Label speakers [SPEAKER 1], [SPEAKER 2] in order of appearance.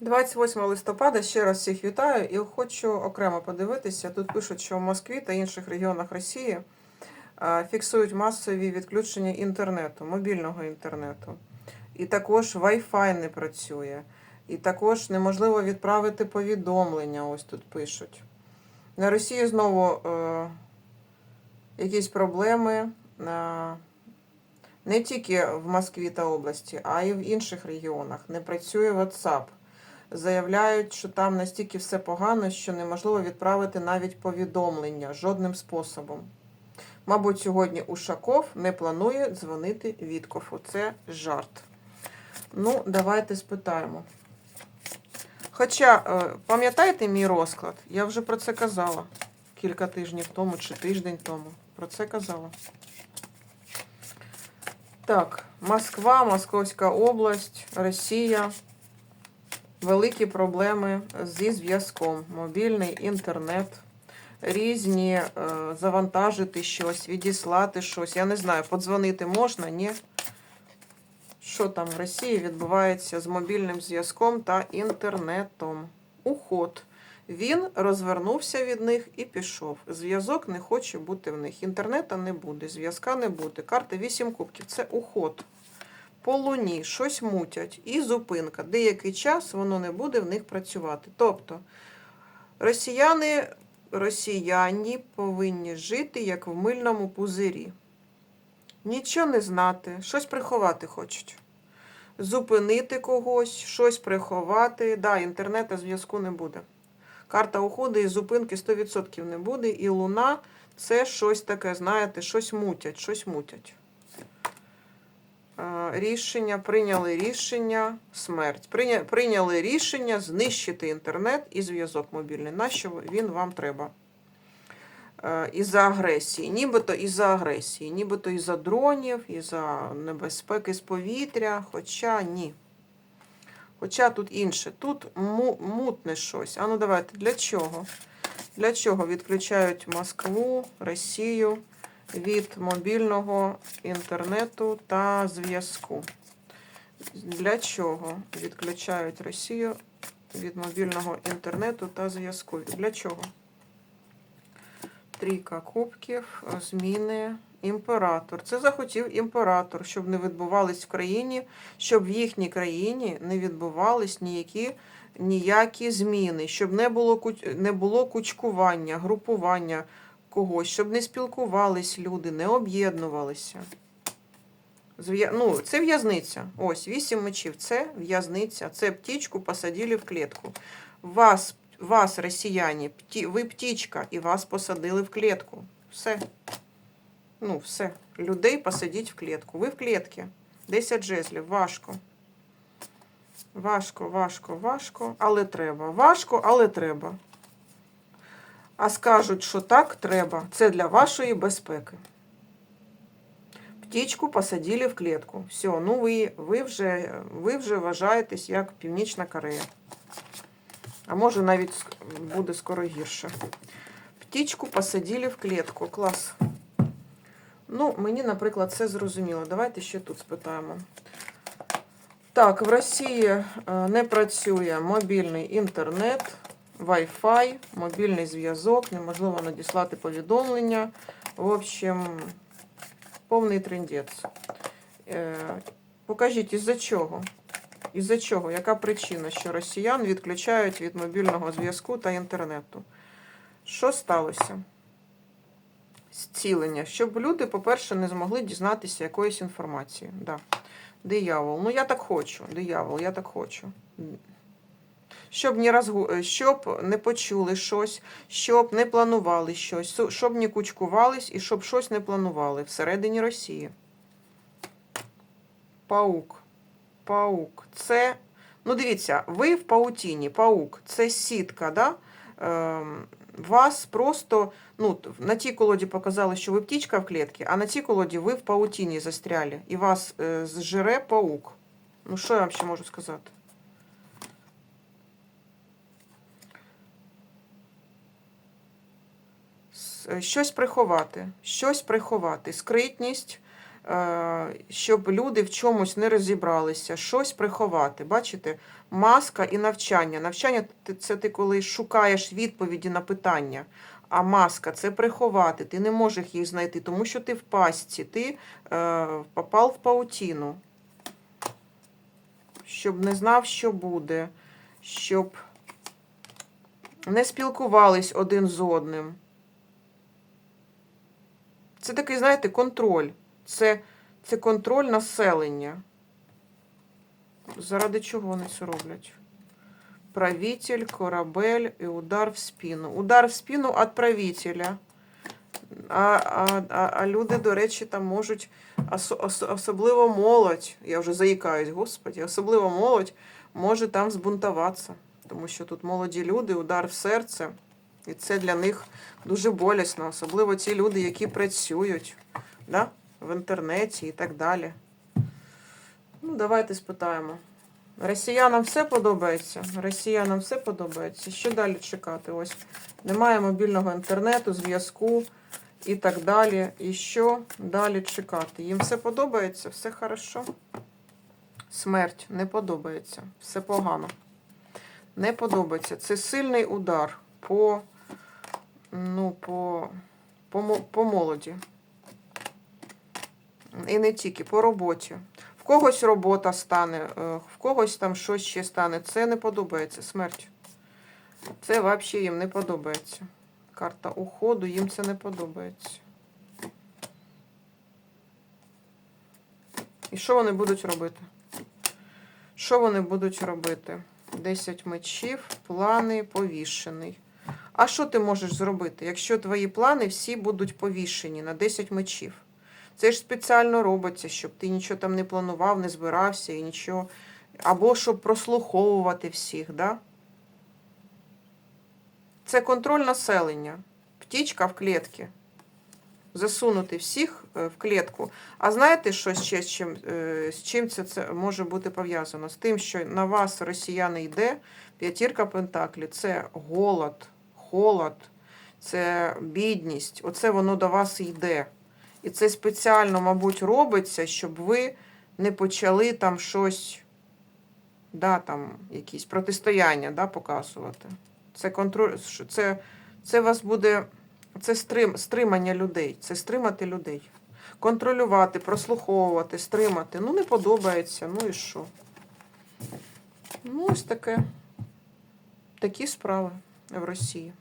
[SPEAKER 1] 28 листопада ще раз всіх вітаю і хочу окремо подивитися. Тут пишуть, що в Москві та інших регіонах Росії фіксують масові відключення інтернету, мобільного інтернету. І також Wi-Fi не працює. І також неможливо відправити повідомлення. Ось тут пишуть. На Росії знову е, якісь проблеми. Е, не тільки в Москві та області, а й в інших регіонах. Не працює WhatsApp. Заявляють, що там настільки все погано, що неможливо відправити навіть повідомлення жодним способом. Мабуть, сьогодні Ушаков не планує дзвонити Віткофу. Це жарт. Ну, давайте спитаємо. Хоча, е, пам'ятаєте мій розклад? Я вже про це казала кілька тижнів тому чи тиждень тому. Про це казала. Так, Москва, Московська область, Росія. Великі проблеми зі зв'язком. Мобільний інтернет, різні е, завантажити щось, відіслати щось. Я не знаю, подзвонити можна, ні? Що там в Росії відбувається з мобільним зв'язком та інтернетом? Уход. Він розвернувся від них і пішов. Зв'язок не хоче бути в них. Інтернета не буде, зв'язка не буде. Карта 8 кубків це уход. По луні щось мутять і зупинка. Деякий час воно не буде в них працювати. Тобто росіяни, росіяні повинні жити як в мильному пузирі. Нічого не знати, щось приховати хочуть. Зупинити когось, щось приховати. Да, інтернету зв'язку не буде. Карта уходу і зупинки 100% не буде. І луна це щось таке, знаєте, щось мутять, щось мутять. Рішення, прийняли рішення, смерть. Прийня- Прийняли рішення знищити інтернет і зв'язок мобільний. Нащо він вам треба? Е, Із-за агресії, нібито із-за агресії, нібито із-за дронів, із-за небезпеки з повітря, хоча ні. Хоча тут інше, тут му- мутне щось. А ну давайте, для чого? Для чого відключають Москву, Росію від мобільного інтернету та зв'язку? Для чого відключають Росію від мобільного інтернету та зв'язку? Для чого? Трійка кубків, зміни, імператор. Це захотів імператор, щоб не відбувались в країні, щоб в їхній країні не відбувались ніякі, ніякі зміни, щоб не було, не було кучкування, групування когось, щоб не спілкувались люди, не об'єднувалися. Ну, це в'язниця. Ось, вісім мечів. Це в'язниця. Це птічку посадили в клітку. Вас, вас росіяни, пті, ви птічка, і вас посадили в клітку. Все. Ну, все. Людей посадіть в клітку. Ви в клітці. 10 жезлів. Важко. Важко, важко, важко, але треба. Важко, але треба. А скажуть, що так треба. Це для вашої безпеки. Птічку посадили в клітку. Все, ну ви, ви, вже, ви вже вважаєтесь як Північна Корея. А може навіть буде скоро гірше. Птічку посадили в клітку. Клас. Ну, мені, наприклад, це зрозуміло. Давайте ще тут спитаємо. Так, в Росії е, не працює мобільний інтернет, Wi-Fi, мобільний зв'язок, неможливо надіслати повідомлення. В общем, повний трендець. Е, Покажіть, із-за чого? Із-за чого? Яка причина, що росіян відключають від мобільного зв'язку та інтернету? Що сталося? Зцілення. Щоб люди, по-перше, не змогли дізнатися якоїсь інформації. Да. Диявол. Ну, я так хочу. Диявол, я так хочу. Щоб не, розгу... щоб не почули щось, щоб не планували щось, щоб не кучкувались і щоб щось не планували всередині Росії. Паук. Паук. Це. Ну, дивіться, ви в паутіні, паук, це сітка, да? Ем, вас просто. Ну, на тій колоді показали, що ви птічка в клітці, а на цій колоді ви в паутіні застряли. І вас е, зжере паук. Ну, що я вам ще можу сказати? С- е, Щось приховати, щось приховати. Скритність, е, щоб люди в чомусь не розібралися, щось приховати. Бачите? Маска і навчання. Навчання це ти коли шукаєш відповіді на питання. А маска це приховати. Ти не можеш їх знайти, тому що ти в пастці, ти е, попав в паутіну. Щоб не знав, що буде, щоб не спілкувались один з одним. Це такий, знаєте, контроль. Це, це контроль населення. Заради чого вони це роблять? Правитель, корабель і удар в спину. Удар в спину від правителя. А, а, а, а люди, до речі, там можуть, ос, ос, особливо молодь, я вже заїкаюсь, господі, особливо молодь може там збунтуватися. Тому що тут молоді люди, удар в серце. І це для них дуже болісно, особливо ті люди, які працюють да? в інтернеті і так далі. Ну, давайте спитаємо. Росіянам все подобається. Росіянам все подобається. Що далі чекати? Ось немає мобільного інтернету, зв'язку і так далі. І що далі чекати? Їм все подобається, все хорошо. Смерть не подобається, все погано. Не подобається. Це сильний удар по, ну, по, по, по молоді. І не тільки, по роботі. В когось робота стане, е, в когось там щось ще стане. Це не подобається. Смерть. Це взагалі їм не подобається. Карта уходу, їм це не подобається. І що вони будуть робити? Що вони будуть робити? 10 мечів, плани повішений. А що ти можеш зробити, якщо твої плани всі будуть повішені на 10 мечів? Це ж спеціально робиться, щоб ти нічого там не планував, не збирався і нічого. Або щоб прослуховувати всіх, да? Це контроль населення. Птічка в клітці. Засунути всіх е, в клітку. А знаєте, що ще з чим, е, з чим це, це може бути пов'язано? З тим, що на вас, росіяни, йде п'ятірка пентаклі. Це голод, холод, це бідність. Оце воно до вас йде. І це спеціально, мабуть, робиться, щоб ви не почали там щось, да, там, якісь протистояння да, показувати. Це контроль, це, це вас буде. Це стрим, стримання людей. Це стримати людей. Контролювати, прослуховувати, стримати. Ну, не подобається. Ну і що? Ну, ось таке. Такі справи в Росії.